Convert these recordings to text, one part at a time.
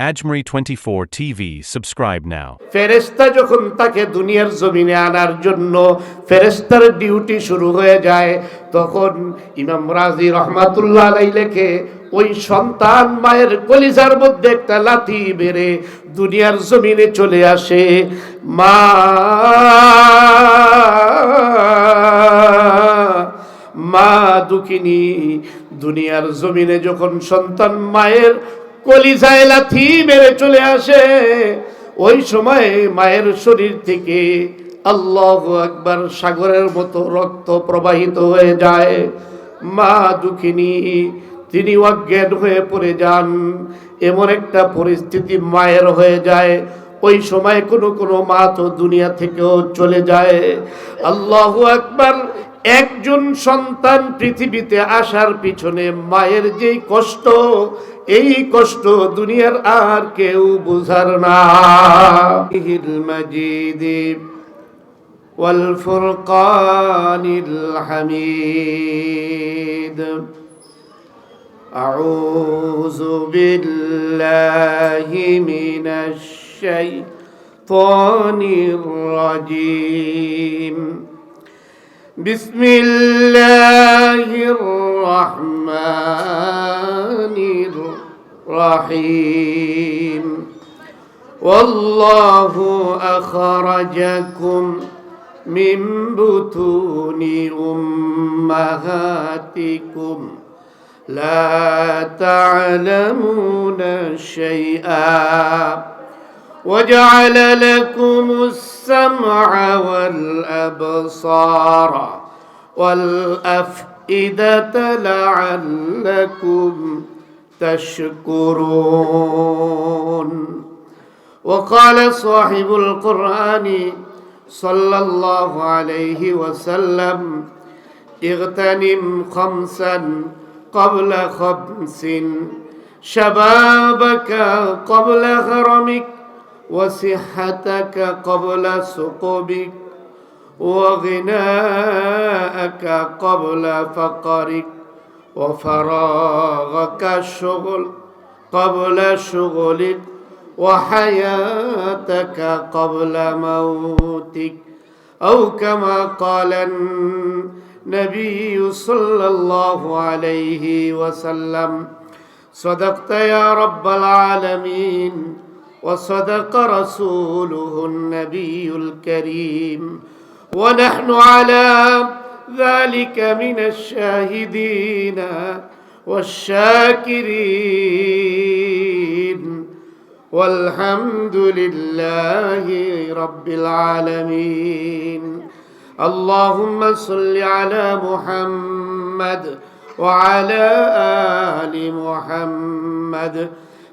Ajmeri 24 TV. Subscribe now. ফেরেস্তা যখন তাকে দুনিয়ার জমিনে আনার জন্য ফেরেস্তার ডিউটি শুরু হয়ে যায়, তখন ইমাম রাজি রহমাতুল্লাহ আলাই লেখে, ওই সন্তান মায়ের কলিজার মধ্যে একটা লাথি বেড়ে দুনিয়ার জমিনে চলে আসে মা মা দুঃখিনী, দুনিয়ার জমিনে যখন সন্তান মায়ের কলিজায় লাথি মেরে চলে আসে। ওই সময় মায়ের শরীর থেকে আল্লাহ একবার সাগরের মতো রক্ত প্রবাহিত হয়ে যায়। মা দুঃখিনী, তিনি অজ্ঞান হয়ে পড়ে যান। এমন একটা পরিস্থিতি মায়ের হয়ে যায়। ওই সময় কোনো কোনো মা তো দুনিয়া থেকেও চলে যায়। আল্লাহ একবার একজন সন্তান পৃথিবীতে আসার পিছনে মায়ের যেই কষ্ট এই কষ্ট দুনিয়ার আর কেউ বুঝার না মজিদ والفرقان الحميد أعوذ بالله من الشيطان الرجيم بسم الله الرحمن الرحيم. والله أخرجكم من بطون أمهاتكم. لا تعلمون شيئا. وجعل لكم السمع والأبصار والأفئدة لعلكم تشكرون. وقال صاحب القرآن صلى الله عليه وسلم اغتنم خمسا قبل خمس شبابك قبل هرمك وصحتك قبل سقوبك وغناءك قبل فقرك وفراغك الشغل قبل شغلك وحياتك قبل موتك. أو كما قال النبي صلى الله عليه وسلم صدقت يا رب العالمين وصدق رسوله النبي الكريم. ونحن على ذلك من الشاهدين والشاكرين. والحمد لله رب العالمين. اللهم صل على محمد وعلى آل محمد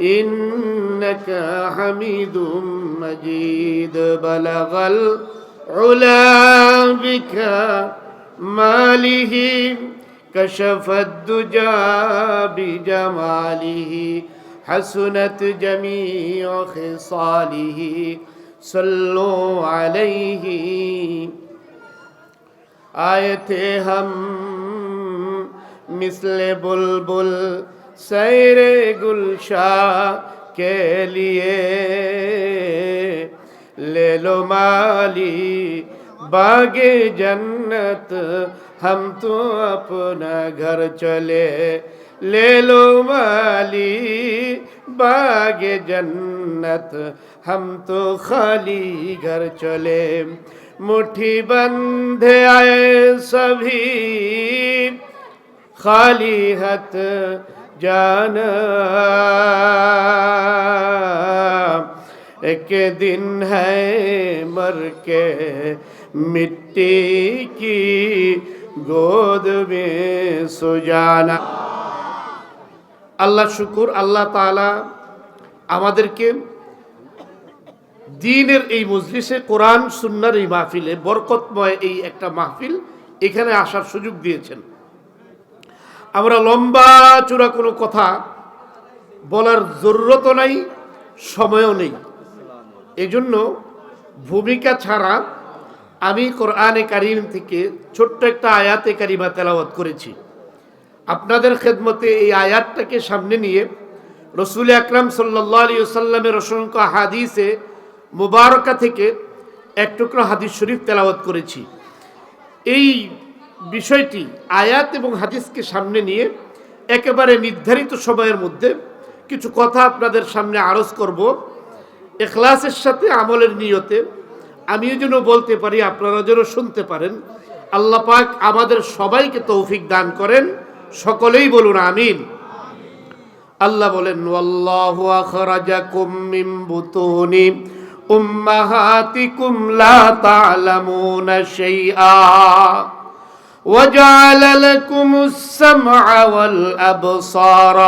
انك حميد مجيد بلغ العلا بك ماله كشف الدجى بجماله حسنت جميع خصاله صلوا عليه آية هم مثل بلبل सैर गुलशा के लिए ले लो माली बागे जन्नत हम तो अपना घर चले ले लो माली बागे जन्नत हम तो खाली घर चले मुट्ठी बंधे आए सभी खाली हथ जाना एक दिन है मर के मिट्टी की गोद में सो जाना আল্লাহ শুকুর আল্লাহ তাআলা আমাদেরকে দিনের এই মজলিসে কোরআন সুন্নার এই মাহফিলে বরকতময় এই একটা মাহফিল এখানে আসার সুযোগ দিয়েছেন আমরা লম্বা চূড়া কোনো কথা বলার জরুরতও নাই, সময়ও নেই। এজন্য ভূমিকা ছাড়া আমি কোরআনে কারিম থেকে ছোট্ট একটা আয়াতে কারিমা তেলাওয়াত করেছি। আপনাদের খেদমতে এই আয়াতটাকে সামনে নিয়ে রসুল আকরাম সাল্লাহ আলী সাল্লামের অসংখ্য হাদিসে মুবারকা থেকে এক টুকরো হাদিস শরীফ তেলাওয়াত করেছি। এই বিষয়টি, আয়াত এবং হাদিসকে সামনে নিয়ে একেবারে নির্ধারিত সময়ের মধ্যে কিছু কথা আপনাদের সামনে আরজ করব। এখলাসের সাথে আমলের নিয়তে আমিও যেন বলতে পারি, আপনারা যেন শুনতে পারেন। আল্লাহ পাক আমাদের সবাইকে তৌফিক দান করেন। সকলেই বলুন আমিন। আল্লাহ বলেন মিন বুতুনি উম্মাহাতিকুম লা তা'লামুনা শাইআ। وجعل لكم السمع والأبصار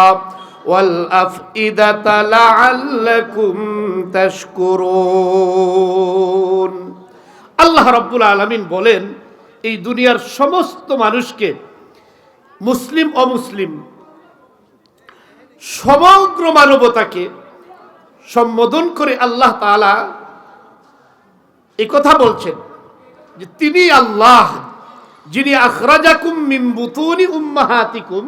والأفئدة لعلكم تشكرون আল্লাহ রব্বুল আলমিন বলেন এই দুনিয়ার সমস্ত মানুষকে মুসলিম অমুসলিম সমগ্র মানবতাকে সম্বোধন করে আল্লাহ তাআলা এই কথা বলছেন যে তিনি আল্লাহ যিনি আখরাজাকুম মিন বুতুনি উম্মাহাতিকুম,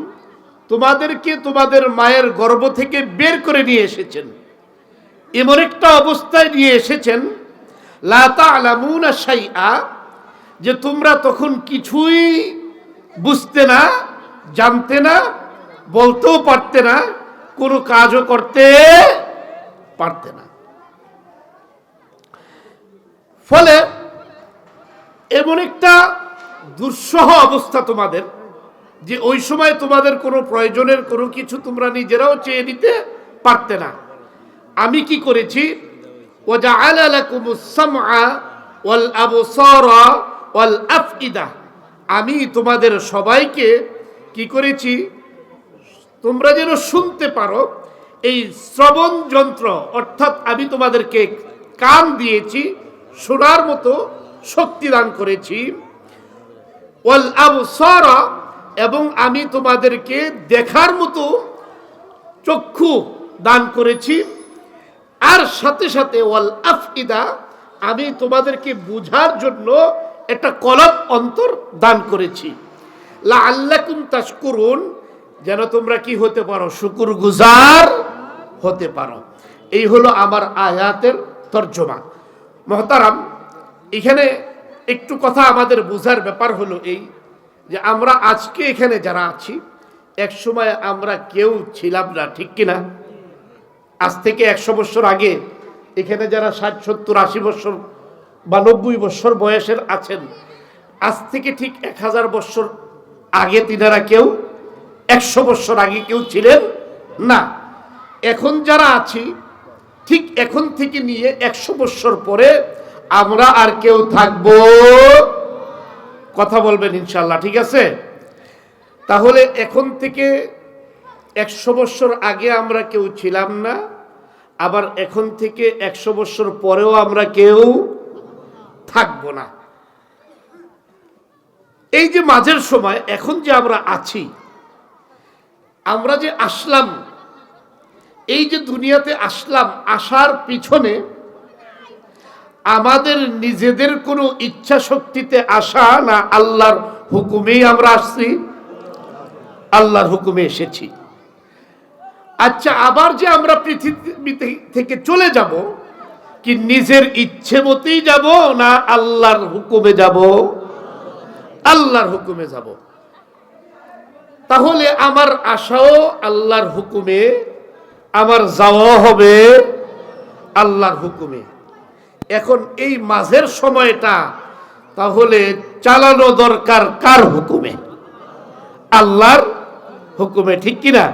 তোমাদেরকে তোমাদের মায়ের গর্ভ থেকে বের করে নিয়ে এসেছেন। এমন একটা অবস্থায় নিয়ে এসেছেন, লা তা'লামুনা শাইআ, যে তোমরা তখন কিছুই বুঝতে না, জানতে না, বলতেও পারতে না, কোনো কাজও করতে পারতে না। ফলে এমন একটা দুঃসহ অবস্থা তোমাদের, যে ওই সময় তোমাদের কোনো প্রয়োজনের কোনো কিছু তোমরা নিজেরাও চেয়ে নিতে পারতে না। আমি কি করেছি? আমি তোমাদের সবাইকে কি করেছি? তোমরা যেন শুনতে পারো, এই শ্রবণ যন্ত্র, অর্থাৎ আমি তোমাদেরকে কান দিয়েছি, শোনার মতো শক্তি দান করেছি। এবং আমি তোমাদেরকে দেখার মতো চক্ষু দান করেছি। আর সাথে সাথে ওয়াল আফইদা, আমি তোমাদেরকে বুঝার জন্য একটা কলব অন্তর দান করেছি। লা আল্লাকুম তাশকুরুন, যেন তোমরা কি হতে পারো? শুকুর গুজার হতে পারো। এই হলো আমার আয়াতের তর্জমা। মহতারাম, এখানে একটু কথা আমাদের বোঝার ব্যাপার হলো এই যে আমরা আজকে এখানে যারা আছি, এক সময় আমরা কেউ ছিলাম না, ঠিক কিনা? আজ থেকে একশো বছর আগে এখানে যারা ষাট, সত্তর, আশি বছর বা নব্বই বছর বয়সের আছেন, আজ থেকে ঠিক এক হাজার বছর আগে তিনারা কেউ, একশো বছর আগে কেউ ছিলেন না। এখন যারা আছি, ঠিক এখন থেকে নিয়ে একশো বছর পরে আমরা আর কেউ থাকব। কথা বলবেন ইনশাল্লাহ, ঠিক আছে? তাহলে এখন থেকে একশো বছর আগে আমরা কেউ ছিলাম না, আবার এখন থেকে একশো বছর পরেও আমরা কেউ থাকব না। এই যে মাঝের সময়, এখন যে আমরা আছি, আমরা যে আসলাম, এই যে দুনিয়াতে আসলাম, আসার পিছনে আমাদের নিজেদের কোনো ইচ্ছা শক্তিতে আসা না, আল্লাহর হুকুমেই আমরা আসছি। আল্লাহর হুকুমে এসেছি। আচ্ছা আবার যে আমরা পৃথিবী থেকে চলে যাব, কি নিজের ইচ্ছে মতেই যাব না আল্লাহর হুকুমে যাব? আল্লাহর হুকুমে যাব। তাহলে আমার আশাও আল্লাহর হুকুমে, আমার যাওয়া হবে আল্লাহর হুকুমে। এখন এই মাঝের সময়টা তাহলে চালানো দরকার কার হুকুমে? আল্লাহর হুকুমে, ঠিক কিনা?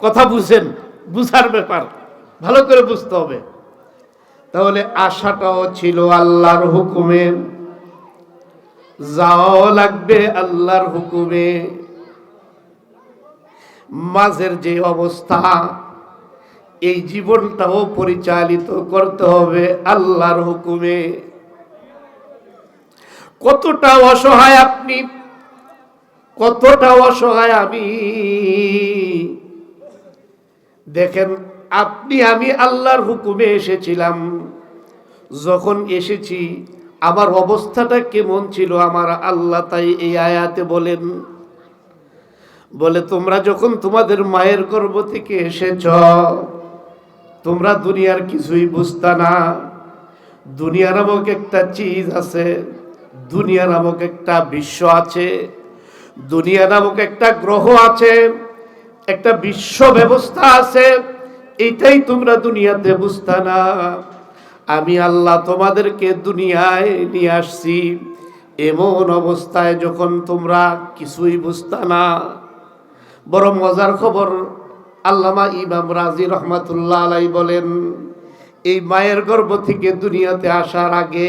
কথা বুঝেন বুঝার ব্যাপার। ভালো করে বুঝতে হবে। তাহলে আশাটাও ছিল আল্লাহর হুকুমে। যাওয়াও লাগবে আল্লাহর হুকুমে। মাঝের যে অবস্থা এই জীবনটাও পরিচালিত করতে হবে আল্লাহর হুকুমে। কতটা অসহায় আপনি, কতটা অসহায় আমি। দেখেন, আপনি, আমি আল্লাহর হুকুমে এসেছিলাম। যখন এসেছি, আমার অবস্থাটা কেমন ছিল আমার আল্লাহ তাই এই আয়াতে বলেন। বলে, তোমরা যখন তোমাদের মায়ের গর্ভ থেকে এসেছ তোমরা দুনিয়ার কিছুই বুঝতা না। দুনিয়া নামক একটা চিজ আছে, দুনিয়া নামক একটা বিশ্ব আছে, দুনিয়া নামক একটা গ্রহ আছে, একটা বিশ্ব ব্যবস্থা আছে, এটাই তোমরা দুনিয়াতে বুঝতা না। আমি আল্লাহ তোমাদেরকে দুনিয়ায় নিয়ে আসছি, এমন অবস্থায় যখন তোমরা কিছুই বুঝতা না। বড় মজার খবর আল্লামা ইমাম রাজি রহমাতুল্লাহ আলাই বলেন, এই মায়ের গর্ভ থেকে দুনিয়াতে আসার আগে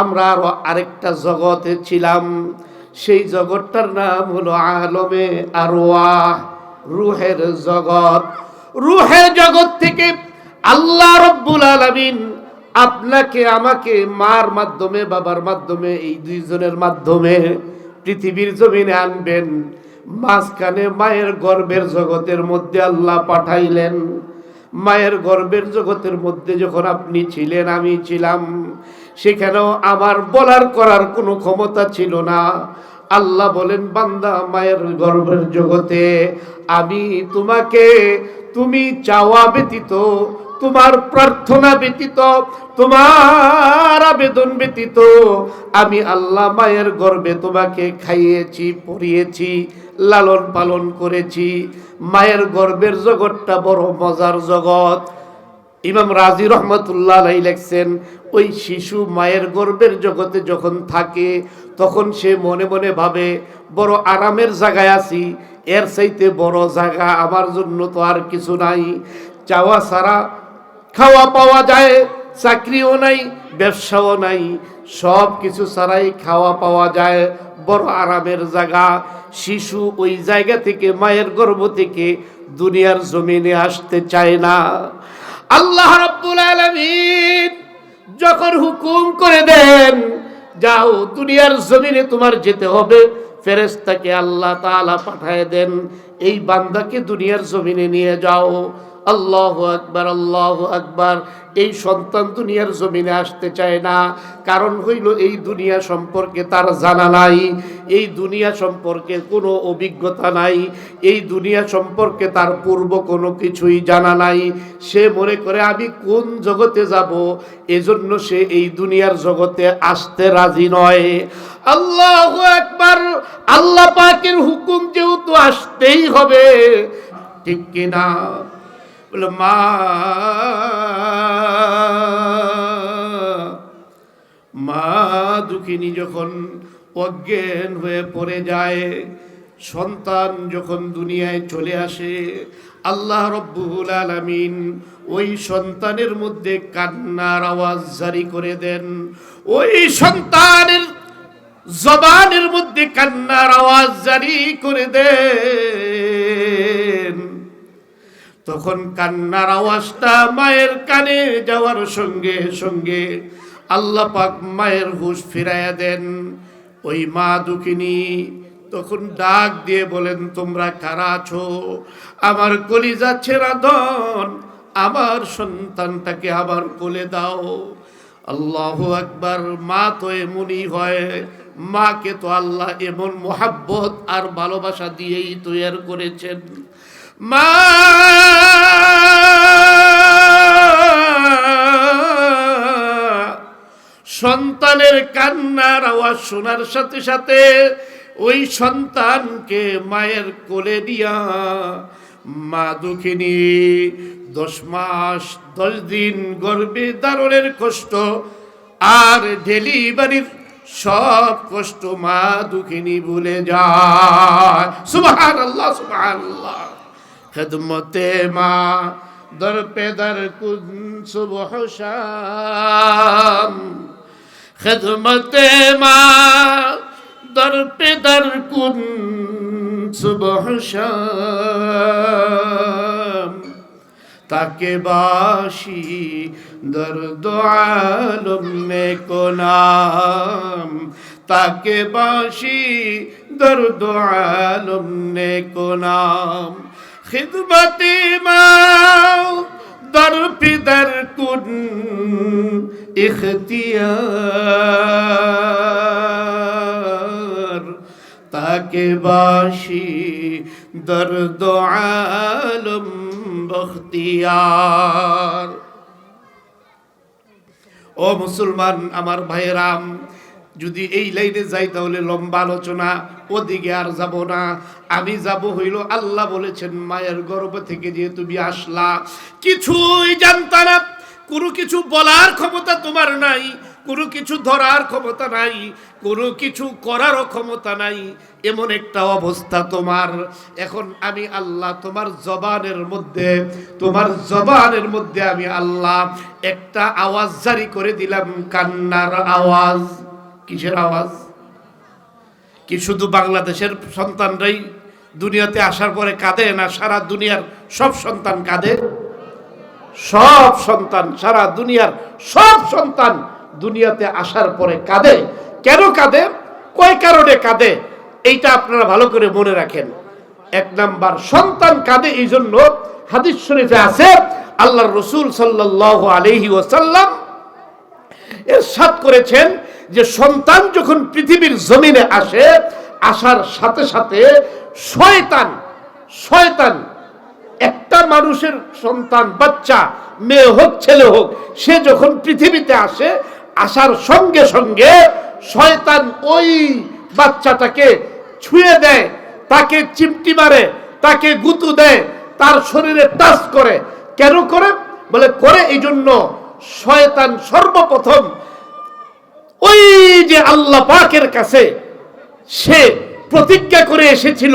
আমরা আরও আরেকটা জগতে ছিলাম। সেই জগৎটার নাম হলো আলমে আরোয়া রুহের জগৎ। রুহের জগৎ থেকে আল্লাহ রব্বুল আলামিন আপনাকে, আমাকে মার মাধ্যমে, বাবার মাধ্যমে, এই দুইজনের মাধ্যমে পৃথিবীর জমিনে আনবেন। মাঝখানে মায়ের গর্বের জগতের মধ্যে আল্লাহ পাঠাইলেন। মায়ের গর্ভের জগতের মধ্যে যখন আপনি ছিলেন, আমি ছিলাম, সেখানেও আমার বলার করার কোনো ক্ষমতা ছিল না। আল্লাহ বলেন, বান্দা, মায়ের গর্ভের জগতে আমি তোমাকে, তুমি চাওয়া ব্যতীত তোমার প্রার্থনা ব্যতীত, তোমার আবেদন ব্যতীত, আমি আল্লাহ মায়ের গর্বে তোমাকে খাইয়েছি পরিয়েছি লালন পালন করেছি। মায়ের গর্বের জগৎটা বড় মজার জগৎ। ইমাম রাজি রহমতুল্লাহ আলাই লেখছেন, ওই শিশু মায়ের গর্বের জগতে যখন থাকে, তখন সে মনে মনে ভাবে, বড় আরামের জায়গায় আছি, এর চাইতে বড় জায়গা আমার জন্য তো আর কিছু নাই। চাওয়া ছাড়া খাওয়া পাওয়া যায়, চাকরিও নাই, ব্যবসাও নাই, সব কিছু ছাড়াই খাওয়া পাওয়া যায়, বড় আরামের জায়গা। শিশু ওই জায়গা থেকে, মায়ের গর্ভ থেকে দুনিয়ার জমিনে আসতে চায় না। আল্লাহ রাব্বুল আলামিন যখন হুকুম করে দেন, যাও দুনিয়ার জমিনে তোমার যেতে হবে, ফেরেশতাকে আল্লাহ তাআলা পাঠায় দেন, এই বান্দাকে দুনিয়ার জমিনে নিয়ে যাও। আল্লাহ আকবার আল্লাহ আকবার। এই সন্তান দুনিয়ার জমিনে আসতে চায় না। কারণ হইল এই দুনিয়া সম্পর্কে তার জানা নাই। এই দুনিয়া সম্পর্কে কোনো অভিজ্ঞতা নাই। এই দুনিয়া সম্পর্কে তার পূর্ব কোনো কিছুই জানা নাই। সে মনে করে, আমি কোন জগতে যাব? এজন্য সে এই দুনিয়ার জগতে আসতে রাজি নয়। আল্লাহ একবার আল্লাহ পাকের হুকুম যেহেতু আসতেই হবে, ঠিক কিনা? মা। মা দুঃখিনী যখন অজ্ঞান হয়ে পড়ে যায়, সন্তান যখন দুনিয়ায় চলে আসে, আল্লাহ রব্বুল আলামিন ওই সন্তানের মধ্যে কান্নার আওয়াজ জারি করে দেন। ওই সন্তানের জবানের মধ্যে কান্নার আওয়াজ জারি করে দেন। তখন কান্নার আওয়াজটা মায়ের কানে যাওয়ার সঙ্গে সঙ্গে আল্লাহ পাক মায়ের হুশ ফিরাইয়া দেন। ওই মা দুঃখিনী তখন ডাক দিয়ে বলেন, তোমরা কারা আছো? আমার কলিজা ছেড়া দন আমার সন্তানটাকে আবার কোলে দাও। আল্লাহ আকবার, মা তো এমনই হয়। মাকে তো আল্লাহ এমন মোহাব্বত আর ভালোবাসা দিয়েই তৈয়ার করেছেন। মা সন্তানের কান্নার আওয়াজ শোনার সাথে সাথে ওই সন্তানকে মায়ের কোলে দিয়া, মা দুঃখিনী, দশ মাস, দশ দিন গর্ভে দারণের কষ্ট, আর ডেলিভারির সব কষ্ট মা দুঃখিনী ভুলে যায়। সুবহান আল্লাহ সুবহান আল্লাহ খেদমতে মা দর পে দর কুন সুবহ শাম খেদমতে মা দর পে দর কুন সুবহ শাম তাকে বাসি দর্দ আলম নে কো তাকে বাসি দর্দ আলম নে কো নাম খিদমতে মাও দরপিদার কুন ইখতিয়ার। তাকে বাসি দর দোয়ালম বখতিয়ার। ও মুসলমান, আমার ভাইরাম যদি এই লাইনে যাই তাহলে লম্বা আলোচনা। ওদিকে আর যাব না। আমি যাব হইল আল্লাহ বলেছেন, মায়ের গর্ভ থেকে যে তুমি আসলা, কিছুই জানতা না। কোনো কিছু বলার ক্ষমতা তোমার নাই, কোনো কিছু ধরার ক্ষমতা নাই, কোনো কিছু করারও ক্ষমতা নাই। এমন একটা অবস্থা তোমার। এখন আমি আল্লাহ তোমার জবানের মধ্যে, তোমার জবানের মধ্যে আমি আল্লাহ একটা আওয়াজ জারি করে দিলাম, কান্নার আওয়াজ। কিসের আওয়াজ? কি শুধু বাংলাদেশের সন্তানরাই দুনিয়াতে আসার পরে কাঁদে না সারা দুনিয়ার সব সন্তান কাঁদে? সব সন্তান, সারা দুনিয়ার সব সন্তান দুনিয়াতে আসার পরে কাঁদে। কেন কাঁদে? কয় কারণে কাঁদে? এইটা আপনারা ভালো করে মনে রাখেন। এক নাম্বার, সন্তান কাঁদে এই জন্য হাদিস শরীফে আছে, আল্লাহর রসুল সাল্লাহ আলহি ওসাল্লাম এরশাদ করেছেন যে সন্তান যখন পৃথিবীর জমিনে আসে, আসার সাথে সাথে শয়তান শয়তান, একটা মানুষের সন্তান, বাচ্চা, মেয়ে হোক, ছেলে হোক, সে যখন পৃথিবীতে আসে, আসার সঙ্গে সঙ্গে শয়তান ওই বাচ্চাটাকে ছুঁয়ে দেয়, তাকে চিমটি মারে, তাকে গুতু দেয়, তার শরীরে টাচ করে। কেন করে? বলে, করে এই জন্য শয়তান সর্বপ্রথম ওই যে আল্লাহ পাকের কাছে সে প্রতিজ্ঞা করে এসেছিল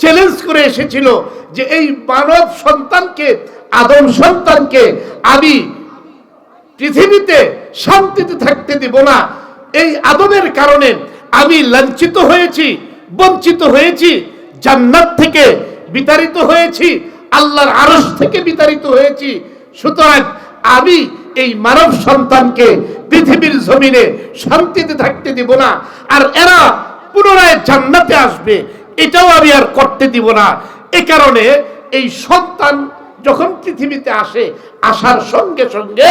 চ্যালেঞ্জ করে এসেছিল যে এই মানব সন্তানকে, আদম সন্তানকে আমি পৃথিবীতে শান্তিতে থাকতে দিব না। এই আদমের কারণে আমি লাঞ্ছিত হয়েছি, বঞ্চিত হয়েছি, জান্নাত থেকে বিতাড়িত হয়েছি, আল্লাহর আরশ থেকে বিতাড়িত হয়েছি। সুতরাং আমি এই মানব সন্তানকে পৃথিবীর জমিনে শান্তিতে থাকতে দিব না। আর এরা পুনরায় জান্নাতে আসবে, এটাও আমি আর করতে দিব না। এ কারণে এই সন্তান যখন পৃথিবীতে আসে, আসার সঙ্গে সঙ্গে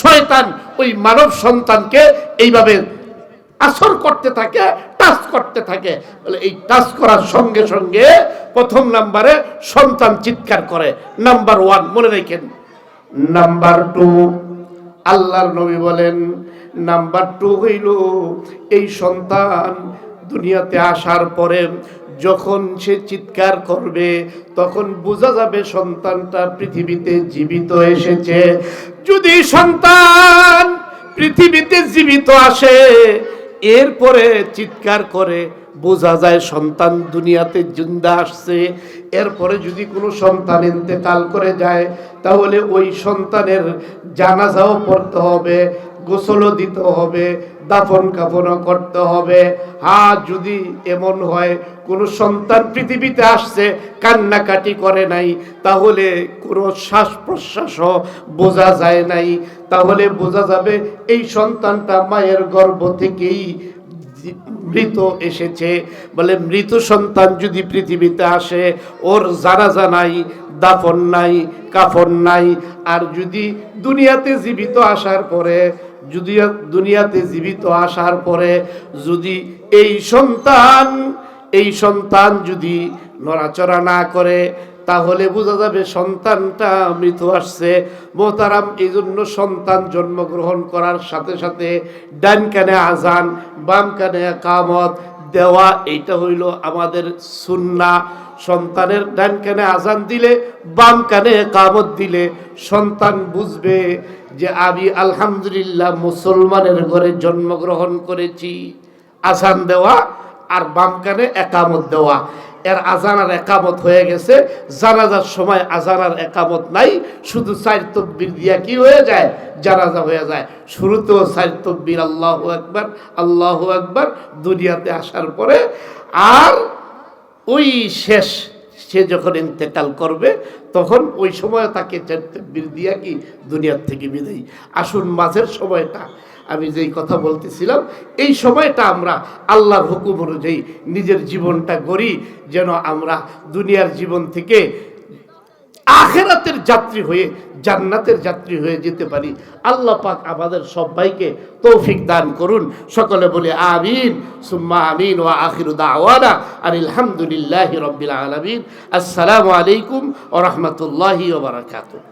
শয়তান ওই মানব সন্তানকে এইভাবে আসর করতে থাকে, টাচ করতে থাকে। বলে এই টাচ করার সঙ্গে সঙ্গে প্রথম নাম্বারে সন্তান চিৎকার করে। নাম্বার ওয়ান, মনে রেখেন। নাম্বার টু আল্লাহর নবী বলেন, নাম্বার টু হইল এই সন্তান দুনিয়াতে আসার পরে যখন সে চিৎকার করবে, তখন বোঝা যাবে সন্তানটা পৃথিবীতে জীবিত এসেছে। যদি সন্তান পৃথিবীতে জীবিত আসে, এরপরে চিৎকার করে বোঝা যায় সন্তান দুনিয়াতে জিন্দা আসছে। এরপরে যদি কোনো সন্তান ইন্তেকাল করে যায়, তাহলে ওই সন্তানের জানাজাও পড়তে হবে, গোসলও দিতে হবে দাফন কাফনও করতে হবে। হা যদি এমন হয়, কোনো সন্তান পৃথিবীতে আসছে, কান্নাকাটি করে নাই, তাহলে কোনো শ্বাস প্রশ্বাসও বোঝা যায় নাই। তাহলে বোঝা যাবে, এই সন্তানটা মায়ের গর্ভ থেকেই মৃত এসেছে, বলে মৃত সন্তান যদি পৃথিবীতে আসে, ওর জানাজা নাই, দাফন নাই, কাফন নাই, আর যদি দুনিয়াতে জীবিত আসার পরে, যদি দুনিয়াতে জীবিত আসার পরে যদি এই সন্তান এই সন্তান যদি নড়াচড়া না করে তাহলে বোঝা যাবে সন্তানটা মৃত আসছে। মোতারাম এই জন্য সন্তান জন্মগ্রহণ করার সাথে সাথে ডান কানে আজান, বাম কানে কামত দেওয়া, এইটা হইল আমাদের সুন্না। সন্তানের ডান কানে আজান দিলে, বাম কানে কামত দিলে সন্তান বুঝবে যে আমি আলহামদুলিল্লাহ মুসলমানের ঘরে জন্মগ্রহণ করেছি। আসান দেওয়া আর বাম কানে একামত দেওয়া। এর আজান আর একামত হয়ে গেছে। জানাজার সময় আজান আর একামত নাই। শুধু চার তকবির দিয়া কি হয়ে যায়? জানাজা হয়ে যায়। শুরুতেও চার তকবির, আল্লাহ একবার আল্লাহ একবার দুনিয়াতে আসার পরে আর ওই শেষ, সে যখন ইন্তেকাল করবে, তখন ওই সময় তাকে বীর দিয়া কি দুনিয়ার থেকে বিদায়ী। আসুন, মাঝের সময়টা আমি যেই কথা বলতেছিলাম, এই সময়টা আমরা আল্লাহর হুকুম অনুযায়ী নিজের জীবনটা গড়ি, যেন আমরা দুনিয়ার জীবন থেকে আখেরাতের যাত্রী হয়ে, জান্নাতের যাত্রী হয়ে যেতে পারি। আল্লাহ পাক আমাদের সবাইকে তৌফিক দান করুন। সকলে বলে আমিন, সুম্মা আমিন ওয়া আখিরু দাওয়ানা আলহামদুলিল্লাহি রাব্বিল আলামিন। আসসালামু আলাইকুম ওয়া রাহমাতুল্লাহি ওয়া বারাকাতুহু।